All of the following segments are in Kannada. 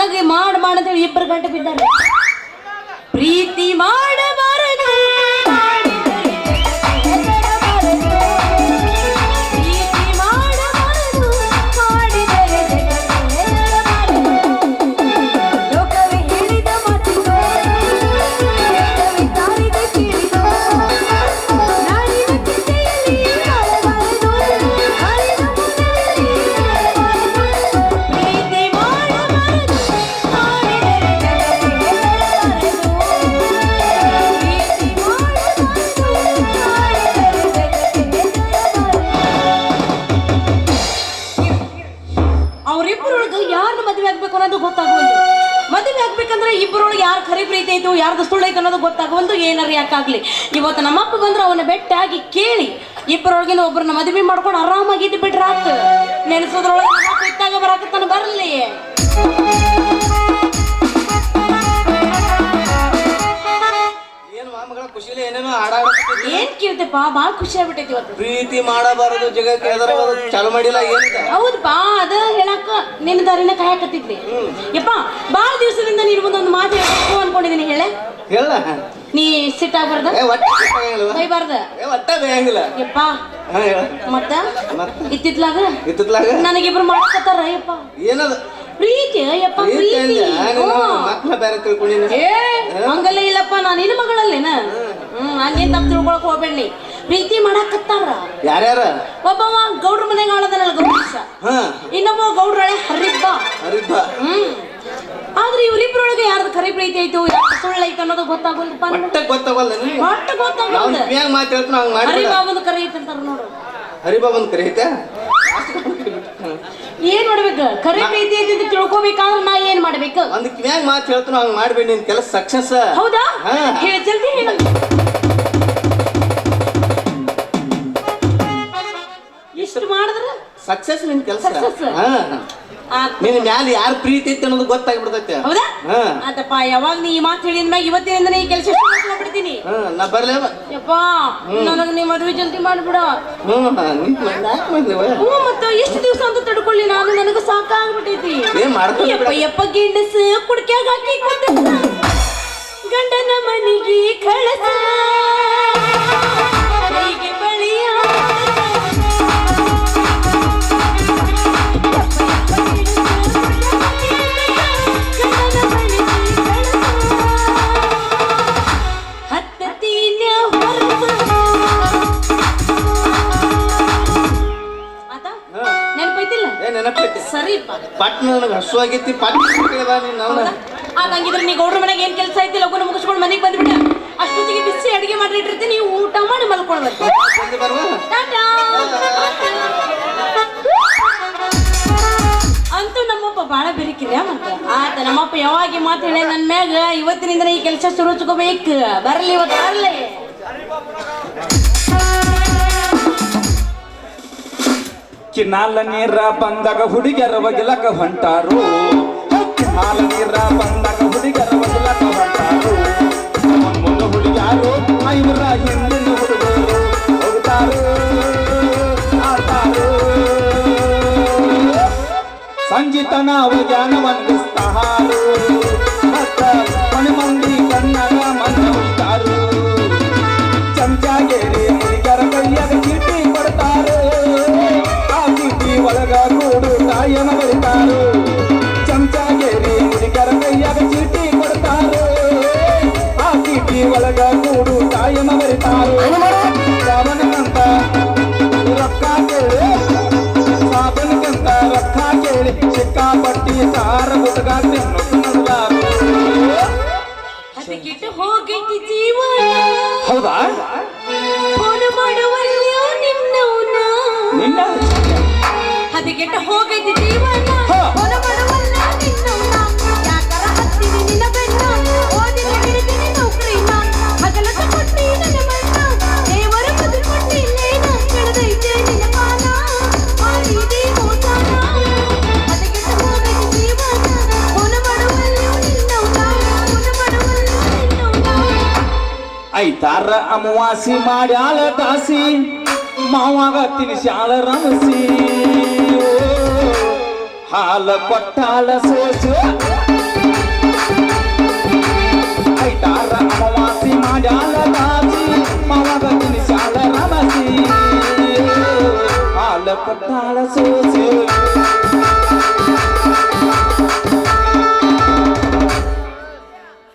ನನಗೆ ಮಾಡ ಮಾಡಂತೇಳಿ ಇಬ್ಬರು ಗಂಟೆ ಬಿದ್ದಾರೆ. ಪ್ರೀತಿ ಮಾಡಬಾರದು ಗೊತ್ತಾಗುವಂದು ಏನಾರ ಯಾಕಾಗ್ಲಿ ಇವತ್ತು ನಮ್ಮಪ್ಪ ಬಂದ್ರೆ ಅವನ ಬೆಟ್ಟಾಗಿ ಕೇಳಿ ಇಬ್ಬರೊಳಗಿನ ಒಬ್ಬರನ್ನ ಮದುವೆ ಮಾಡ್ಕೊಂಡು ಆರಾಮಾಗಿದ್ದು ಬಿಟ್ರೆ ಆತು ನೆನೆಸೋದ್ರೊಳಗೆ ಬರಾಕತ್ತಾನ ಬರಲಿ. ಕೇಳ್ತೆಪ್ಪ ಭಾಳ ಖುಷಿ ಆಗ್ಬಿಟ್ಟೈತಿ ಇವತ್ತು. ಪ್ರೀತಿ ಮಾಡಬಾರದು ಜಗಕ್ಕೆ ಎದರ ಚಾಲು ಮಾಡಿಲ್ಲ ಏನಿದೆ ಹೌದಪ್ಪ ಅದ ಹೇಳಕ್ಕ ನಿನ್ನ ದಾರಿನ ಕಾಯಕತ್ತಿದ್ವಿ ಯಪ್ಪ ಬಾಳ ದಿವಸದಿಂದ ನೀನು ಮುಂದೊಂದು ಮಾತು ಹೇಳ್ಬೇಕು ಅನ್ಕೊಂಡಿದ್ದೀನಿ ಹೇಳೆ. ಹೇಳ. ನೀ ಸಿಟ್ಟಾಗ್ಬಾರ್ದ ಏ ಒಟ್ಟ ಬೇಯಂಗಿಲ್ಲ ಬೈಬಾರ್ದ? ಏ ಒಟ್ಟ ಬೇಯಂಗಿಲ್ಲ ಯಪ್ಪ. ಹಾ ಹೇಳ. ಮತ್ತ? ಇತ್ತಿತ್ಲಾಗ? ಇತ್ತಿತ್ಲಾಗ? ನನಗಿಬ್ರು ಮಾಡ್ಕೊತಾರ ಯಪ್ಪ. ಏನದ? ಪ್ರೀತಿ ಯಪ್ಪ ಪ್ರೀತಿ. ಮಕ್ಕಳ ಬೇರೆ ತಿಳ್ಕೊಂಡಿನ ಏ ಹಂಗಲ್ಲ ಇಲ್ಲಪ್ಪ ನಾನು ನಿನ್ನ ಮಗಳಲ್ಲೇನ ಹ್ಮ್ ತಿಳ್ಕೊಳಕ್ ಹೋಗ್ಬೇಡಿ ಪ್ರೀತಿ ಮಾಡಾಕತ್ತಾರ. ಯಾರ್ಯಾರ? ಒಬ್ಬವ ಗೌಡ್ರ ಮನೆಗೆ ಆಳದನಲ್ಲ ಗೌರೀಶ ಇನ್ನೊಬ್ಬ ಗೌಡ್ರಳೆ ಹರಿಬ್ಬ ಹರಿದ್ದ. ಹ್ಮ್. ಆದ್ರೆ ಇವರಿಬ್ರೊಳಗೆ ಯಾರ್ದು ಖರೆ ಪ್ರೀತಿ ಐತೋ ಯಾರ್ದು ಸುಳ್ಳು ಐತೆ ಅನ್ನೋದು ಗೊತ್ತಾಗೋಲ್ಪಾ ಒಟ್ಟ ಗೊತ್ತಾಗಲ್ಲ ಪಟ್ಟ ಒಟ್ಟು ನಾವು ಗೊತ್ತಾಗೋದು ಕಿವ್ಯಾಗ ಮಾತು ಹೇಳ್ತಾನ ಹಂಗ ಮಾಡಿ ಹರಿಬಾಬಂದು ಕರೆ ಐತೆ ಅಂತಾರ ನೋಡು. ಹರಿಬಾಬನ್ ಕರೀತ ಏನ್ ಮಾಡ್ಬೇಕು? ಖರೆ ಪ್ರೀತಿ ಐತಿ ಅಂತ ತಿಳ್ಕೊಬೇಕಾದ್ರೆ ನಾ ಏನ್ ಮಾಡ್ಬೇಕು? ಅದಕ್ಕೆ ಮ್ಯಾಗ ಮಾತು ಹೇಳ್ತಾನ ಹಂಗ್ ಮಾಡ್ಬೇಡಿ ನಿನ್ ಕೆಲಸ ಸಕ್ಸಸ್ ಹೌದಾ? ನಿನ್ ಕೆಲಸ. ನಿನ್ ಮ್ಯಾಲ ಯಾರ ಪ್ರೀತಿ ಐತಿ ಅನ್ನೋದು ಗೊತ್ತಾಗ್ಬಿಡ್ತೈತೆ. ಹೌದಾ? ಹಾ. ಆತಪ್ಪ ಯಾವಾಗ ನೀ ಈ ಮಾತು ಹೇಳಿದ ಮ್ಯಾಗ ಇವತ್ತಿನಿಂದ ಈ ಕೆಲಸ ಬಿಡ್ತೀನಿ. ಹಾ ನಾ ಬರ್ಲೇವ ಯಪ್ಪ ನನಗೆ ನೀ ಮದುವೆ ಜಲ್ದಿ ಮಾಡ್ಬಿಡ. ಹ್ಞೂ ಮತ್ತ ಎಷ್ಟು ದಿವಸ ಅಂತ ತಡ್ಕೊಳ್ಳಿ ನಾನು ನನಗೆ ಸಾಕಾಗ್ಬಿಟ್ಟೈತಿ ಏನ್ ಮಾಡ್ತೀನಿ ಯಪ್ಪ ಯಪ್ಪ ಗಿಂಡಸ ಕುಡ್ಕ್ಯಾಗ ಹಾಕಿ ಗಂಡನ ಮನೆಗೆ ಕಳಸ. ನನಗೆ ಹಸು ಆಗೈತಿ ನೀನ್ ಅವನ ಅದಂಗಿದ್ರೆ ನೀ ಗೌಡ್ರ ಮನೆಗೆ ಏನು ಕೆಲಸ ಐತಿ ಲಗುನ ಮುಗಿಸ್ಕೊಂಡು ಮನೆಗೆ ಬಂದ್ಬಿಡ ಅಷ್ಟೊತ್ತಿಗೆ ಬಿಸಿ ಅಡಿಗೆ ಮಾಡಿಟ್ಟಿರ್ತೀನಿ ನೀವು ಊಟ ಮಾಡಿ ಮಲ್ಕೊಳ್ಬೇಕು. ಬಂದು ಬರುವ. ಅಂತೂ ನಮ್ಮಪ್ಪ ಭಾಳ ಬೆರಿಕಿಲ್ಲ ಮತ್ತ ಆತ ನಮ್ಮಪ್ಪ ಯಾವಾಗ ಮಾತು ಹೇಳಿ ನನ್ನ ಮ್ಯಾಗ ಇವತ್ತಿನಿಂದ ಈ ಕೆಲಸ ಶುರು ಹಚ್ಕೋಬೇಕು ಬರ್ಲಿ ಇವತ್ತು ಬರ್ಲಿ. ಕಿನಾಲ ನೀರ ಬಂದಾಗ ಹುಡುಗಿಯರ ಬಗಿಲಕ ಹೊಂಟಾರು. ಕಿನಾಲ ನೀರ ಬಂದಾಗ ಹುಡುಗಿಯರ ಬಗಿಲಕ ಹೊಂಟಾರು. ಮುನ್ನ ಹುಡುಗಿಯಾರು, ಐವರ ಹಿಂದಿನ ಹುಡುಗರು ಹೋಗ್ತಾರು, ಆಡ್ತಾರು. ಸಂಜಿತನ ಜ್ಞಾನ ಹೌದಾ? ನಿನ್ನ? ಅದಕ್ಕಿಟ್ಟು ಹೋಗೈತಿ ಐತಾರ ಅಮವಾಸಿ ಮಾಡ್ಯಾಳ ದಾಸಿ ಮಾವಾಗ ತಿನಿಸ್ಯಾಳ ರಮಸಿ. ಹಾಲ ಕೊಟ್ಟಾಳ ಸೋಸು. ಐತಾರ ಅಮವಾಸಿ ಮಾಡ್ಯಾಳ ದಾಸಿ ಮಾವಾಗ ತಿನಿಸಾಳ ರಮಸಿ. ಹಾಲ ಕೊಟ್ಟಾಳ ಸೋಸು.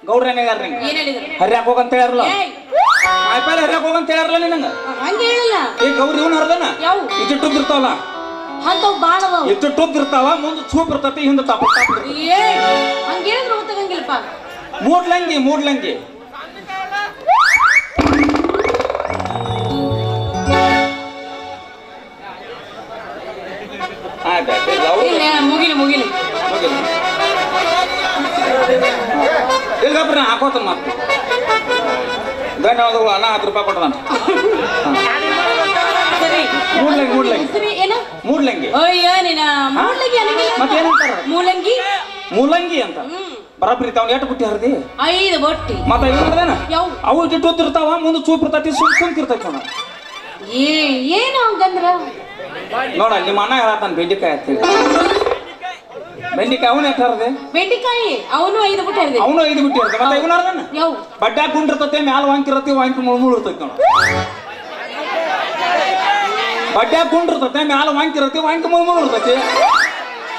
ಗೌಡ್ರೇನಾಗಾರ ನಿಂಗೆ ಏನ್ ಹೇಳಿದ್ರು ಹರ್ಯಾಕ್ ಹೋಗಂತ ಹೇಳ್ಯಾರಲ್ಲ? ಏಯ್ ಹರಿಯಕ್ ಹೋಗಂತ ಹೇಳ್ಯಾರಲ್ಲ ನಿನಂಗ ಹಂಗ ಹೇಳಿಲ್ಲ. ಏ ಗೌರಿ ಇವನ್ ಹರ್ದನ? ಯಾವ? ಇಟ್ಟು ಟುಬ್ ಇರ್ತಾವಲ್ಲ ಅಂತವ್ ಬಾಳ ಅದಾವ ಇಟ್ಟು ಟುಬ್ ಇರ್ತಾವ ಮುಂದೆ ಚೂಪ್ ಇರ್ತತಿ ಹಿಂದೆ ತಪ್ಪ. ಏ ಹಂಗೆ ಹೇಳಿದ್ರು ಗೊತ್ತಾಗಂಗಿಲ್ಲಪ್ಪ. ಮೂಡ್ಲಂಗಿ ಮೂಡ್ಲಂಗಿ. ಮುಗಿಲಿ ಮುಗಿಲಿ. ಇಲ್ಗಪ್ಪ ನಾ ಹಾಕೋತನ ಮತ್ತೆ. ಧನ್ಯವಾದಗಳು ಅಣ್ಣ ಹತ್ತು ರೂಪಾಯಿ ಕೊಟ್ಟದಾನ ಸರಿ. ಮೂಡ್ಲಂಗಿ ಮೂಡ್ಲಂಗಿ. ಮೂಡ್ಲಂಗಿ. ಅಯ್ಯ ನೀನ ಮೂಲಂಗಿ ಅನ್ನಂಗಿಲ್ಲ ಮತ್ತೇನಂತಾರ? ಮೂಲಂಗಿ ಮೂಲಂಗಿ ಅಂತ. ಬರಬ್ರಿ ತಾವ್ ಎಷ್ಟು ಬುಟ್ಟಿ ಹರಿದಿ? ಐದು ಬೊಟ್ಟಿ. ಮತ್ತೆ ಏನ್ ಯಾವ? ಅವು ಜಿಟ್ಟು ಮುಂದೆ ಚೂಪ್ ಇರ್ತೈತಿ ಸುಮ್ ಸುಮ್ಕ್ ಇರ್ತೈತಿ ನೋಡ. ಏ ಏನು ಹಂಗಂದ್ರ? ನೋಡ ನಿಮ್ಮ ಅಣ್ಣ ಹೇಳತ್ತಾನ ಬೆಂಡಿಕಾಯಿ ಅಂತ ಬೆಂಡಿಕಾಯಿ ಅವನು ಎಷ್ಟು ಹರಿದೆ ಬೆಂಡಿಕಾಯಿ ಅವನು ಐದು ಬುಟ್ಟಿ ಹರಿದೆ ಅವನು ಐದು ಬಿಟ್ಟಿ ಹರಿದೆ ಮತ್ತೆ ಇವನು ಹರ್ದನ ಯಾವ? ಬಡ್ಡ್ಯಾಗ ಕುಂಡಿರ್ತತೆ ಮ್ಯಾಲ ವಾಂಕಿರತಿ ವಾಂಕಿ ಮುಳ್ ಮುಳ್ ಇರ್ತೈತಿ ನೋಡ. ಬಡ್ಡ್ಯಾಗ ಕುಂಡಿರ್ತತೆ ಮ್ಯಾಲ ವಾಂಕಿರತಿ ವಾಂಕಿ ಮುಳ್ ಮುಳ್ ಇರ್ತೈತಿ.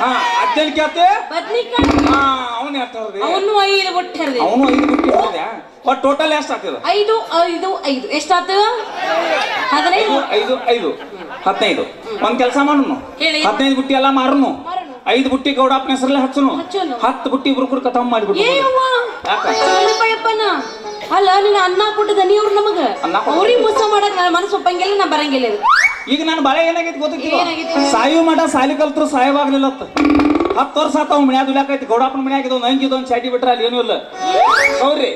ಹಾ ಅಜ್ಜಲ್ ಕ್ಯಾತೆ ಬದ್ನಿಕಾಯಿ. ಹಾ ಅವನು ಎಷ್ಟು ಹರದೆ ಅವನು ಐದು ಬುಟ್ಟಿ ಹರಿದೆ ಅವನು ಐದು ಬಿಟ್ಟಿ ಹರಿದೆ ಒಟ್ಟು ಟೋಟಲ್ ಎಷ್ಟು ಆಗ್ತದೆ? ಐದು ಐದು ಐದು. ಎಷ್ಟಾತು ಹದಿನೈದು. ಐದು ಐದು ಹದಿನೈದು. ಒಂದ್ ಕೆಲಸ ಮಾಡೋನು. ಹದಿನೈದು ಬುಟ್ಟಿ ಎಲ್ಲ ಮಾರುನು. ಐದು ಬುಟ್ಟಿ ಗೌಡಪ್ಪನ ಹೆಸರಲ್ಲೇ ಹಚ್ಚನು? ಹಚ್ಚುನು. ಹತ್ತು ಬುಟ್ಟಿ ಇಬ್ರು ಕಥಮ್ ಮಾಡಿಬಿಟ್ಟು ಯಾಕ? ಅಲ್ಲ ನೀನು ಅನ್ನ ಕೊಟ್ಟು ದನಿಯವ್ರು ನಮಗ? ಅನ್ನ ಕೊಟ್ಟು ಅವ್ರಿಗೆ ಮೋಸ ಮಾಡಕ್ ನನ್ನ ಮನಸ್ಸು ಒಪ್ಪಂಗಿಲ್ಲ ನಾ ಬರಂಗಿಲ್ಲ ಇದು. ಈಗ ನಾನು ಬಾಳೆ ಏನಾಗೈತಿ ಗೊತ್ತಿಲ್ಲ ಸಾಯು ಮಠ ಸಾಲಿ ಕಲ್ತ್ರು ಸಾಯವಾಗ್ಲಿಲ್ಲ ಹತ್ತು ವರ್ಷ ಆತ ಅವ್ನ ಮನ್ಯಾಗ ದುಲ್ಯಾಕೈತಿ ಗೌಡಪ್ಪನ ಮನ್ಯಾಗ ಇದೊಂದು ನಂಗೆ ಇದೊಂದು ಚಾಟಿ ಬಿಟ್ರೆ ಅಲ್ಲಿ ಏನೂ ಇಲ್ಲ. ಗೌರಿ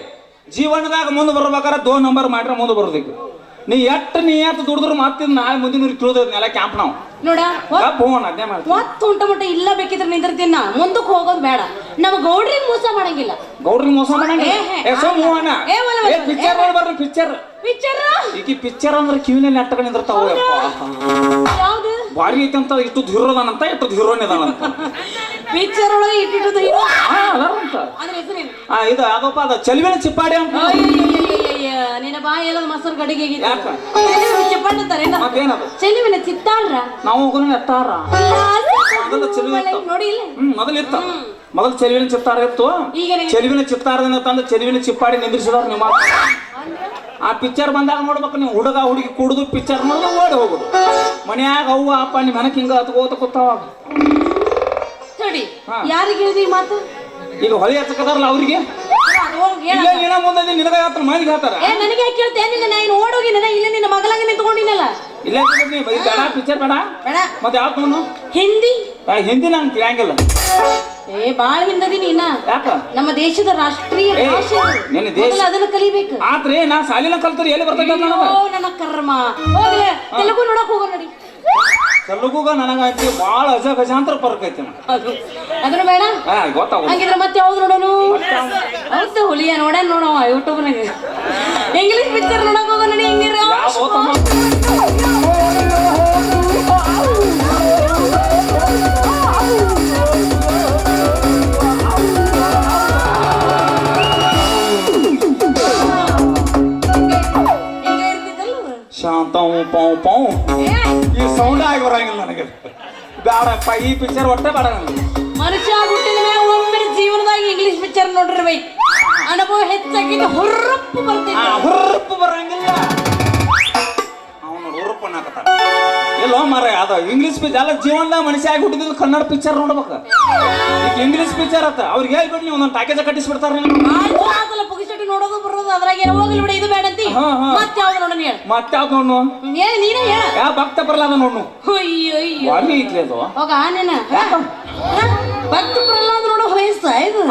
ಜೀವನದಾಗ ಮುಂದೆ ಬರ್ಬೇಕಾರ ದೋ ನಂಬರ್ ಮಾಡ್ರೆ ಮುಂದೆ ಬರೋದಕ್ಕೆ ನೀ ಎಷ್ಟು ನೀ ಎಷ್ಟು ದುಡಿದ್ರು ಮತ್ತೆ ನಾಳೆ ಮುಂದಿನ ತಿಳಿದ ನೆಲ ಕ್ಯಾಂಪ್ ನಾವು. ನೋಡ ಫೋನ್ ಅದೇ ಮಾಡ್ತೀವಿ ಒತ್ತು ಉಂಟ ಮಟ್ಟ ಇಲ್ಲ ಬೇಕಿದ್ರೆ ನಿಂದಿರ್ತೀನಿ ನಾ. ಮುಂದಕ್ಕೆ ಹೋಗೋದು ಬೇಡ. ನಮ್ಮ ಗೌಡ್ರಿಗೆ ಮೋಸ ಮಾಡಂಗಿಲ್ಲ. ಗೌಡ್ರಿಗೆ ಮೋಸ ಮಾಡಂಗಿಲ್ಲ? ಏ, ಏ, ಏ ಪಿಕ್ಚರ್ ನೋಡಿ ಬರ್ರಿ ಪಿಕ್ಚರ್ ಪಿಕ್ಚರ್ ಈಗ ಪಿಕ್ಚರ್ ಅಂದ್ರೆ ಕಿವಿನಲ್ಲಿ ನೆಟ್ಟಗ ನಿಂದಿರ್ತಾವ ಯಾವ್ದು? ಬಾರಿ ಐತಿ ಅಂತ ಇಷ್ಟು ಹೀರೋದಾನಂತ ಇಷ್ಟು ಹೀರೋನ್ ಇದಾನಂತ ಪಿಕ್ಚರ್ ಒಳಗೆ ಇಟ್ಟಿಟ್ಟು ಹೀರೋ ಹಾ ಅದಾರಂತ. ಅದ್ರ ಹೆಸರೇನು? ಆ ಇದು ಯಾವ್ದಪ್ಪ ಅದ ಚಲಿವಿನ ಚಿಪ್ಪಾಡಿ ಅಂತ. ನಿನ್ನ ಬಾಯಿ ಎಲ್ಲ ಮೊಸರು ಗಡಿಗೆ ಯಾಕ? ಚಪ್ಪಣ್ಣತಾರೆ ಮತ್ತೇನದು? ಚೆಲುವಿನ ಚಿತ್ತಾಳ್ರ? ನಾವು ಹೋಗೋಣ ಎತ್ತಾರ ಮೊದಲ ಚೆಲುವೆ ಇತ್ತು. ನೋಡಿ ಇಲ್ಲ. ಹ್ಮ್ ಮೊದಲು ಇತ್ತ ಮೊದಲು ಚೆಲುವಿನ ಚಿತ್ತಾರ ಇತ್ತು. ಚೆಲುವಿನ ಚಿತ್ತಾರದಿಂದ ತಂದು ಚೆಲುವಿನ ಚಿಪ್ಪಾಡಿ ನಿಂದ್ರಿಸಿದಾರ ನಿಮ್ಮ ಆ ಪಿಕ್ಚರ್ ಬಂದಾಗ ನೋಡ್ಬೇಕು ನೀವು ಹುಡುಗ ಹುಡುಗಿ ಕುಡಿದು ಪಿಕ್ಚರ್ ನೋಡಿದ್ರೆ ಓಡಿ ಹೋಗುದು. ಮನ್ಯಾಗ ಅವ್ವ ಅಪ್ಪ ನಿಮ್ಮ ಮನಕ್ಕೆ ಹಿಂಗ ಹತ್ಕೋತ ಕೂತಾವ. ಯಾರಿಗೆ ಹೇಳಿದಿ ಈ ಮಾತು? ಈಗ ಹೊಳಿ ಹಚ್ಚಕದಾರಲ್ಲ ಅವ್ರಿಗೆ? ಹೋಗ್ ಹೇಳ ಇಲ್ಲ ಏನ ಮುಂದೆ ನಿನಗ ಹೇಳ್ತಾರ ಮಂದಿಗೆ ಹೇಳ್ತಾರ ಏ ನನಗೆ ಯಾಕೆ ಕೇಳ್ತೆ ನಿನ್ನ ನಾನು ಓಡೋಗಿ ನನ್ನ ಇಲ್ಲ ನಿನ್ನ ಮಗಲಾಗಿ ನಿಂತ್ಕೊಂಡಿನಲ್ಲ. ಇಲ್ಲ ನೀ ಬರೀ ಬೇಡ ಪಿಕ್ಚರ್ ಬೇಡ. ಬೇಡ. ಮತ್ತೆ ಯಾವ್ದು ನೋಡು ಹಿಂದಿ? ಹಿಂದಿ ನಂಗೆ ತಿಳಿಯಂಗಿಲ್ಲ. ಏ ಬಾಳ ಹಿಂದದಿ ನೀನ ಯಾಕ? ನಮ್ಮ ದೇಶದ ರಾಷ್ಟ್ರೀಯ ಭಾಷೆ. ನಿನ್ನ ದೇಶ- ಅದನ್ನ ಕಲಿಬೇಕು. ಆತ್ರಿ ನಾ ಸಾಲಿನ ಕಲ್ತರಿ ಎಲ್ಲಿ ಬರ್ತೈತೆ ಅಯ್ಯೋ, ನನ್ನ ಕರ್ಮ. ಹೋಗ್ಲೇ ತೆಲುಗು ನೋಡಕ್ ಹೋಗೋಣ ನಡಿ. ತೆಲುಗುಗ ನನಗ ಬಹಳ ಭಾಳ ಅಜ ಗಜಾಂತರ ಫರ್ಕ್ ಐತಿ ಅದು ಅದನ್ನು ಬೇಡ ಹಾ ಗೊತ್ತಾಗ ಹಂಗಿದ್ರೆ ಮತ್ತೆ ಯಾವ್ದು ನೋಡೋನು ಹೌದು ಹುಲಿಯ ನೋಡ ನೋಡವ ಯೂಟ್ಯೂಬ್ನಾಗ ಇಂಗ್ಲಿಷ್ ಪಿಕ್ಚರ್ ನೋಡಕ್ ಹೋಗೋಣ ನಡಿ ಹೆಂಗಿರ? ಶಾಂತಂ ಪೌ ಪೌ ಈ ಸೌಂಡ್ ಆಗಿ ಬರಂಗಿಲ್ಲ ನನಗೆ. ಬೇಡಪ್ಪ ಈ ಪಿಕ್ಚರ್ ಒಟ್ಟೆ ಬೇಡ ನನಗೆ. ಮನುಷ್ಯ ಹುಟ್ಟಿದ ಮೇಲೆ ಒಮ್ಮೆ ಜೀವನದಾಗ ಇಂಗ್ಲಿಷ್ ಪಿಕ್ಚರ್ ಬೈ. ಅನುಭವ ಹೆಚ್ಚಾಗಿ ಹೊರಪ್ಪು ಆ ಹುರ್ರಪ್ಪು ಬರಂಗಿಲ್ಲ. ಅವನು ಹುರುಪ್ಪು ಅನ್ನಕತ್ತಾನ. ಎಲ್ಲೋ ಮಾರ ಅದ ಇಂಗ್ಲಿಷ್ ಪಿಕ್ಚರ್ ಅಲ್ಲ ಜೀವನದಾಗ ಮನುಷ್ಯ ಆಗಿ ಹುಟ್ಟಿದ್ದು ಕನ್ನಡ ಪಿಕ್ಚರ್ ನೋಡ್ಬೇಕು. ಈಗ ಇಂಗ್ಲಿಷ್ ಪಿಕ್ಚರ್ ಅತ್ತ. ಅವ್ರಿಗೆ ಹೇಳ್ಬಿಡ್ಲಿ ಒಂದೊಂದು ಪ್ಯಾಕೇಜ್ ಕಟ್ಟಿಸ್ಬಿಡ್ತಾರೆ ನೋಡೋದು ಬರೋದು ಅದ್ರಾಗ ಏನು ಹೋಗ್ಲಿ ಬಿಡಿ. ಮತ್ತೆ ಯಾವ್ದು ನೋಡೋಣ ಹೇಳ. ಮತ್ತೆ ಯಾವ್ದು ನೋಡು ಏ ನೀನೇ ಹೇಳ. ಯಾವ ಭಕ್ತ ಬರಲ್ಲ ನೋಡು ಅಯ್ಯೋ ಅಯ್ಯೋ ವಾಲಿ ಐತ್ರಿ ಅದು. ಹೋಗ ಆನೇನ ಭಕ್ತ ಪ್ರಹ್ಲಾದ ನೋಡು ವಯಸ್ಸ ಇದು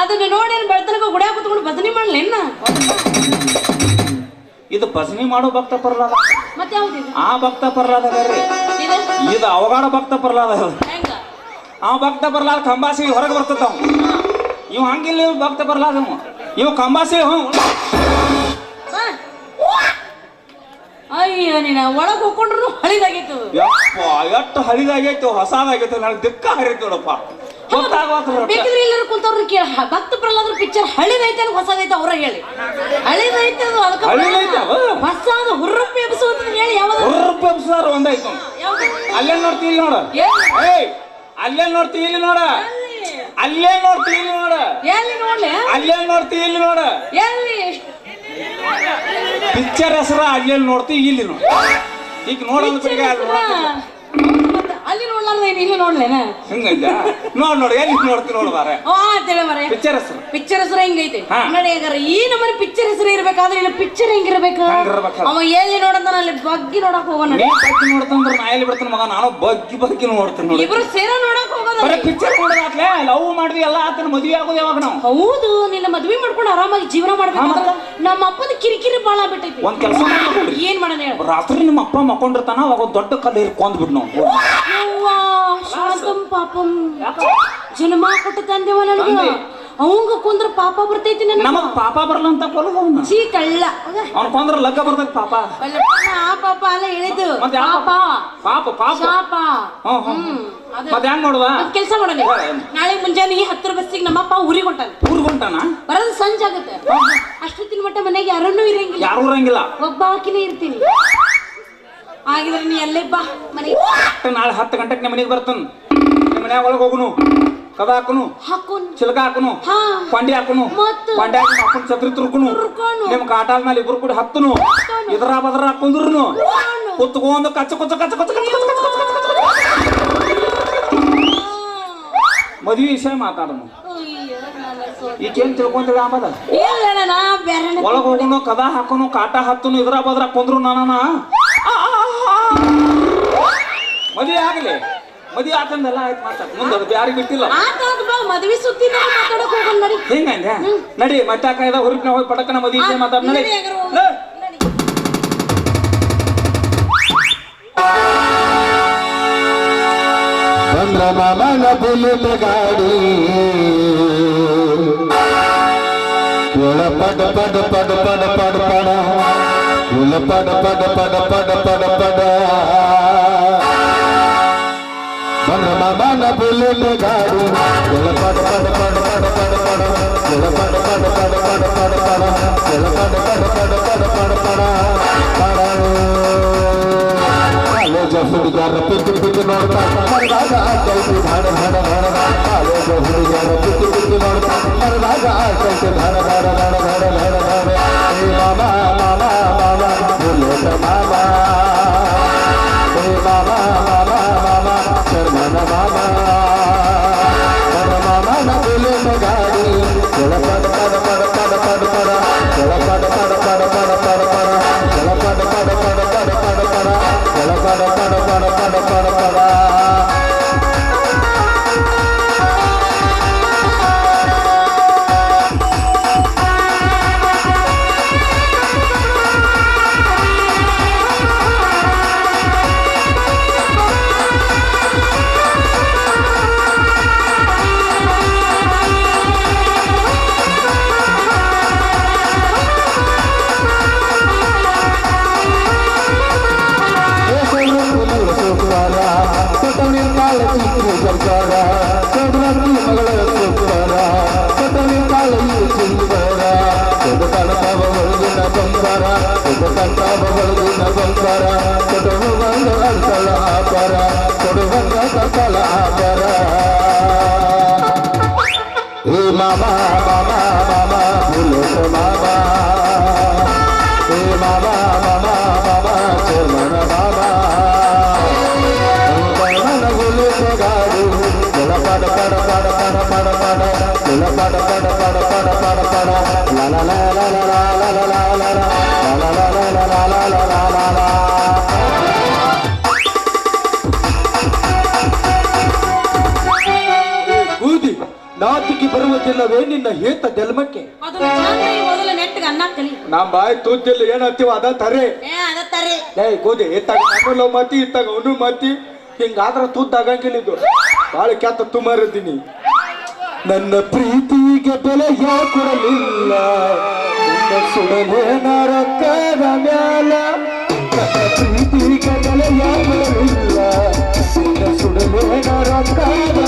ಅದನ್ನ ನೋಡಿ ಬೆಳ್ತನಕ ಗುಡಿಯಾಗ ಕುತ್ಕೊಂಡು ಭಜನೆ ಮಾಡ್ಲೇನ ಇದು ಬಸನಿ ಮಾಡೋ ಭಕ್ತ ಪ್ರಹ್ಲಾದ ಮತ್ತೆ ಯಾವ್ದು ಆ ಭಕ್ತ ಪ್ರಹ್ಲಾದ ಬೇರೆ. ಇದು? ಅವಘಾಡ ಅವಗಾಡ ಭಕ್ತ ಪ್ರಹ್ಲಾದ ಅದು. ಹೆಂಗ? ಆ ಭಕ್ತ ಪ್ರಹ್ಲಾದ ಕಂಬಾಸಿ ಹೊರಗೆ ಬರ್ತದ ಅವ. ಇವ್ ಹಂಗಿಲ್ಲ ಭಕ್ತ ಪ್ರಹ್ಲಾದ ಇವ ಇವ್ ಕಂಬಾಸಿ ಹ್ಞೂ ಅಯ್ಯೋ ನೀನ ಒಳಗೆ ಹೋಗ್ಕೊಂಡ್ರು ಹಳಿದಾಗಿತ್ತು ಯಪ್ಪ ಎಷ್ಟು ಹಳಿದಾಗೈತೆ ಹೊಸದಾಗೈತೆ ನನಗೆ ದಿಕ್ಕ ಹರಿತು ನೋಡಪ್ಪ. ಗೊತ್ತಾಗ್ಬೇಕು ಬೇಕಿದ್ರೆ ಎಲ್ಲರೂ ಕುಂತವ್ರು ಕೇಳ. ಭಕ್ತ ಪ್ರಹ್ಲಾದ್ರ ಪಿಕ್ಚರ್ ಹಳಿದೈತೆ ಅನ್ ಹೊಸದೈತೆ ಅವ್ರ ಹೇಳಿ. ಹಳಿದೈತೆ ಅದು ಅದಕ್ಕೆ ಹಳಿದೈತೆ ಅವ? ಹೊಸದು ಹುರ್ರಪ್ಪಿ ಎಬ್ಸುವಂತ ಹೇಳಿ ಯಾವ್ದು ಪೆಪ್ಸಾರ ಒಂದಾಯ್ತು. ಒಂದೈತು ಅಲ್ಲೇ ನೋಡ್ತಿ ಇಲ್ಲಿ ನೋಡ? ಏಯ್ ಅಲ್ಲೇ ನೋಡ್ತಿ ಇಲ್ಲಿ ನೋಡ. ಅಲ್ಲೇ ನೋಡ್ತಿ ಇಲ್ಲಿ ನೋಡ. ಎಲ್ಲಿ ನೋಡ್ಲಿ? ಅಲ್ಲೇ ನೋಡ್ತಿ ಇಲ್ಲಿ ನೋಡ. ಎಲ್ಲಿ? ಪಿಕ್ಚರ್ ಹೆಸರ ಅಲ್ಲಿ ನೋಡ್ತಿ ಇಲ್ಲಿ ನೋಡಿ. ಈಗ ನೋಡೋದು ಬೇಗ ಅಲ್ಲಿ ನೋಡ್ಲಾರ್ದ ಏನ್ ಇಲ್ಲಿ ನೋಡ್ಲೇನ ಹಿಂಗಂದ ನೋಡ್ ನೋಡಿ ಎಲ್ಲಿ ನೋಡ್ತಿ ನೋಡು ಬಾರೆ ಆ ಅಂತೇಳಿ ಮರೆ ಪಿಕ್ಚರ್ ಹೆಸರು. ಪಿಕ್ಚರ್ ಹೆಸರು ಹೆಂಗೈತೆ? ಹಾ. ನೋಡಿ ಹೇಗಾರ ಈ ನಮ್ಮನೆ ಪಿಕ್ಚರ್ ಹೆಸರು ಇರ್ಬೇಕಾದ್ರೆ ಇಲ್ಲ ಪಿಕ್ಚರ್ ಹೆಂಗಿರ್ಬೇಕು? ಹೆಂಗಿರ್ಬೇಕು? ಅವ ಎಲ್ಲಿ ನೋಡಂತ ಅಲ್ಲಿ ಬಗ್ಗಿ ನೋಡಕ್ ಹೋಗೋಣ. ನೀ ಬಗ್ಗಿ ನೋಡ್ತಂದ್ರ ನಾ ಎಲ್ಲಿ ಬಿಡ್ತಾನ ಮಗ? ನಾನು ಬಗ್ಗಿ ಬಗ್ಗಿ ನೋಡ್ತೀನಿ ನೋಡಿ. ಇಬ್ರು ಸೇರ ನೋಡಕ್ ಹೋಗೋದ ಬರೀ ಪಿಕ್ಚರ್ ನೋಡೋದಾತ್ಲೆ ಲವ್ ಮಾಡಿದ್ವಿ ಎಲ್ಲ ಆತನ ಮದುವೆ ಆಗೋದು ಯಾವಾಗ ನಾವು? ಹೌದು ನಿನ್ನ ಮದ್ವೆ ಮಾಡ್ಕೊಂಡು ಆರಾಮಾಗಿ ಜೀವನ ಮಾಡ್ಬೇಕು ನಮ್ಮ ಅಪ್ಪನ ಕಿರಿಕಿರಿ ಬಾಳ ಬಿಟ್ಟೈತಿ. ಒಂದ್ ಕೆಲಸ ಮಾಡ್ಕೊಂಡ್ರಿ ಏನ್ ಮಾಡೋಣ ಹೇಳ? ರಾತ್ರಿ ನಿಮ್ಮ ಅಪ್ಪ ಮಕ್ಕೊಂಡಿರ್ತಾನ ಅವಾಗ ಒಂದ್ ದೊಡ್ಡ ಕಲ್ಲು ಹಿರ್ಕೊಂಡ್ ಬಿಡ್ ನಾವು ಯವ್ವಾ, ಶಾಂತಂ ಪಾಪಂ. ಜನ್ಮ ಕೊಟ್ಟು ತಂದೆವ ನನಗ. ಅವಂಗ ಕುಂದ್ರ ಪಾಪ ಬರ್ತೈತಿ ನನ್ನ ನಮಗ್ ಪಾಪ ಬರಲ್ಲ ಅಂತ ಕೊಲ್ಲದ ಅವನ್ನ ಚೀ ಕಳ್ಳ ಅವ್ನ ಕೊಂದ್ರ ಲಗ್ಗ ಬರ್ತೈತಿ ಪಾಪ. ಆ ಪಾಪ ಅಲ್ಲ ಹೇಳಿದ್ದು. ಮತ್ತೆ ಯಾವ ಪಾಪ? ಪಾಪ. ಪಾಪ ಶಾಪ. ಹ್ಮ್ ಹ್ಮ್. ಹ್ಮ್ ಅದ. ಮತ್ತೆ ಹೆಂಗ್ ನೋಡುವ ಕೆಲಸ ಮಾಡೋಣ. ನಾಳೆ ಮುಂಜಾನೆ ಹತ್ತರ ಬಸ್ಸಿಗೆ ನಮ್ಮಪ್ಪ ಊರಿಗೆ ಹೊಂಟಾನ. ಊರ್ಗ್ ಹೊಂಟಾನ? ಬರೋದು ಸಂಜೆ ಆಗುತ್ತೆ. ಅಷ್ಟೊತ್ತಿನ ಮಟ್ಟ ಮನೆಗೆ ಯಾರನ್ನೂ ಇರಂಗಿಲ್ಲ. ಯಾರು ಇರಂಗಿಲ್ಲ. ಒಬ್ಬ ಆಕಿನೇ ಇರ್ತೀನಿ. ಆಗಿದ್ರೆ ನೀ ಎಲ್ಲೇ ಬಾ ಮನೆ ನಾಳೆ ಹತ್ತು ಗಂಟೆಗೆ ನಿಮ್ಮ ಮನೆಗೆ ಬರ್ತಾನ ನಿಮ್ಮ ಮನ್ಯಾಗ ಒಳಗೆ ಹೋಗುನು ಕದ ಹಾಕುನು ಹಾಕುನ್ ಚಿಲಕ ಹಾಕುನು ಪಂಡಿ ಹಾಕುನು ಪಂಡಿ ಹಾಕಿ ಹಾಕೊಂಡು ಛತ್ರಿ ತುರ್ಕುನು ನಿಮ್ ಕಾಟಾದ ಮೇಲೆ ಇಬ್ರು ಕೂಡ ಹತ್ತುನು ಇದ್ರ ಬದ್ರ ಹಾಕೊಂಡ್ರು ಕುತ್ಕೊಂಡು ಕಚ್ಚ ಕುಚ್ಚ ಕಚ್ಚ ಕುಚ್ಚ ಮದುವೆ ವಿಷಯ ಮಾತಾಡೋನು ಈಕೇನ್ ತಿಳ್ಕೊಂತೀವಿ ಆಮದ ಒಳಗೆ ಹೋಗುನು ಕದ ಹಾಕುನು ಕಾಟ ಹತ್ತುನು ಇದ್ರ ಬದ್ರ ಕುಂದ್ರು ನಾನಾ ಮದ್ವೆ ಆಗಲಿ. ಮದುವೆ ಆತಂದೆಲ್ಲ ಆಯ್ತು ಮಾತಾಡ. ಮುಂದೆ ಅದು ಯಾರಿಗೆ ಬಿಟ್ಟಿಲ್ಲ. ಆತಾದ ಬಾ ಮದ್ವಿ ಸುದ್ದಿ ನೋಡಿ ಮಾತಾಡಕ್ ಹೋಗೋಣ ನಡಿ. ಹಿಂಗಂದೆ ನಡಿ ಮತ್ತೆ ಕಾಯ್ದ ಹುರುಪಿನ ಹೋಗಿ ಪಟಕನ ಮದುವೆ ವಿಷಯ ಮಾತಾಡ್ ನಡಿ. ಹಾಗಾದ್ರೆ ಹೋಗೋಣ. ಲೇ. ಬುಲೆಟ್ ಗಾಡಿ. ಪಡ ಪಡ ಪಡ ಪಡ ಪಡ ಪಡ. ಪಡ ಪಡ ಪಡ ಪಡ गाडू जल पड पड पड पड पड पड जल पड पड पड पड पड पड जल पड पड पड पड पड पड ಕಾಲೇಜ ಹುಡುಗರ ಪಿಟ್ಟು ಪಿಟ್ಟು ನೋಡ್ತಾ ಮರದಾಗ ಆಚೈತಿ ಧಾಡ ಧಾಡ ಧಾಡ ಕಾಲೇಜ ಹುಡುಗರ ಪಿಟ್ಟು ಪಿಟ್ಟು ನೋಡ್ತಾ ಮರದಾಗ ಆಚೈತಿ ಧಾಡ ಧಾಡ ಧಾಡ ಬರುವುದಿಲ್ಲವೇ ನಿನ್ನ ಹೇತ ಜನ್ಮಕ್ಕೆ. ನಮ್ ಬಾಯಿ ತೂತಿಲ್ಲ ಏನ್ ಹತ್ತಿವ ಅದ ತರೆ ಏ ಏ ಗೋದಿ ಇತ್ತಾಗ ನಾನು ಮತಿ ಇತ್ತಾಗ ಅವನು ಮತಿ. ಹಿಂಗಾದ್ರ ತುದ್ದ ಆಗಂಗಿಲ್ಲ ಇದು. ಬಾಳ ಕ್ಯಾತ ತುಮಾರಿದ್ದೀನಿ ನನ್ನ ಪ್ರೀತಿಗೆ ಬೆಲೆ ಯಾವ ಕೊಡಲಿಲ್ಲ. ಸುಡಲೇನಾರ ಸುಡಲೇ ಮ್ಯಾಲ. ಪ್ರೀತಿಗೆ ಬೆಲೆ ಯಾವ ಕೊಡಲಿಲ್ಲ. ಸುಡಲೇನಾರ ಸುಡಲೇ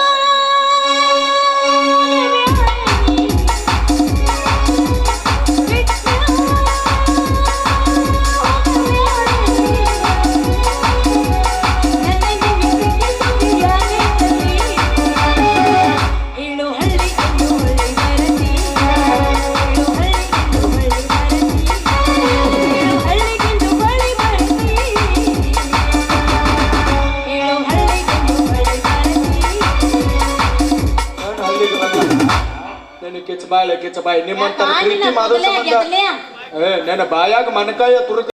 ನಿಮ್ಮಂತ ಪ್ರೀತಿ ಮಾಡೋ ಸಂಬಂಧ? ಏ ನನ್ನ ಬಾಯಾಗ ಮನಕಾಯ ತುರುಕ